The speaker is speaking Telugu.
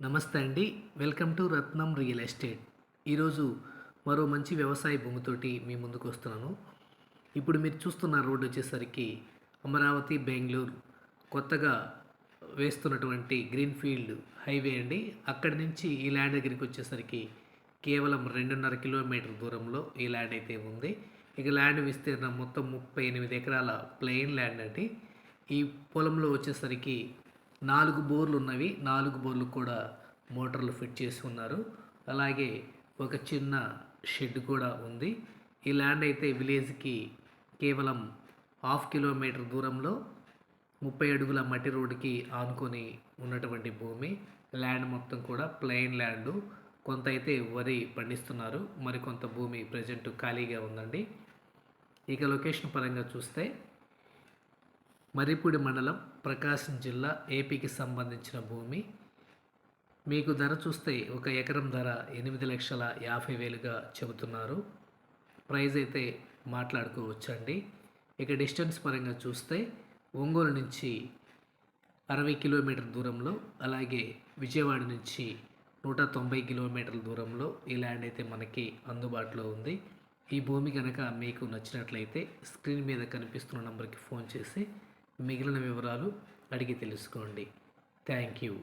నమస్తే అండి. Welcome to Ratnam real estate. ఈరోజు మరో మంచి వ్యవసాయ భూమితోటి మీ ముందుకు వస్తున్నాను. ఇప్పుడు మీరు చూస్తున్న రోడ్డు వచ్చేసరికి అమరావతి బెంగళూరు కొత్తగా వేస్తున్నటువంటి గ్రీన్ఫీల్డ్ హైవే అండి. అక్కడి నుంచి ఈ ల్యాండ్ దగ్గరికి వచ్చేసరికి కేవలం రెండున్నర కిలోమీటర్ దూరంలో ఈ ల్యాండ్ అయితే ఉంది. ఇక ల్యాండ్ విస్తీర్ణం మొత్తం ముప్పై ఎనిమిది ఎకరాల ప్లెయిన్ ల్యాండ్ అండి. ఈ పొలంలో వచ్చేసరికి నాలుగు బోర్లు ఉన్నవి. నాలుగు బోర్లు కూడా మోటార్లు ఫిట్ చేసి ఉన్నారు. అలాగే ఒక చిన్న షెడ్ కూడా ఉంది. ఈ ల్యాండ్ అయితే విలేజ్కి కేవలం హాఫ్ కిలోమీటర్ దూరంలో ముప్పై అడుగుల మట్టి రోడ్డుకి ఆనుకొని ఉన్నటువంటి భూమి. ల్యాండ్ మొత్తం కూడా ప్లెయిన్ ల్యాండ్. కొంత అయితే వరి పండిస్తున్నారు. మరికొంత భూమి ప్రజెంట్ ఖాళీగా ఉందండి. ఇక లొకేషన్ పరంగా చూస్తే మర్రిపూడి మండలం ప్రకాశం జిల్లా ఏపీకి సంబంధించిన భూమి. మీకు ధర చూస్తే ఒక ఎకరం ధర ఎనిమిది లక్షల యాభై వేలుగా చెబుతున్నారు. ప్రైజ్ అయితే మాట్లాడుకోవచ్చండి. ఇక డిస్టెన్స్ పరంగా చూస్తే ఒంగోలు నుంచి అరవై కిలోమీటర్ దూరంలో అలాగే విజయవాడ నుంచి నూట తొంభై కిలోమీటర్ల దూరంలో ఈ ల్యాండ్ అయితే మనకి అందుబాటులో ఉంది. ఈ భూమి కనుక మీకు నచ్చినట్లయితే స్క్రీన్ మీద కనిపిస్తున్న నంబర్కి ఫోన్ చేసి మిగిలిన వివరాలు అడిగి తెలుసుకోండి. Thank you.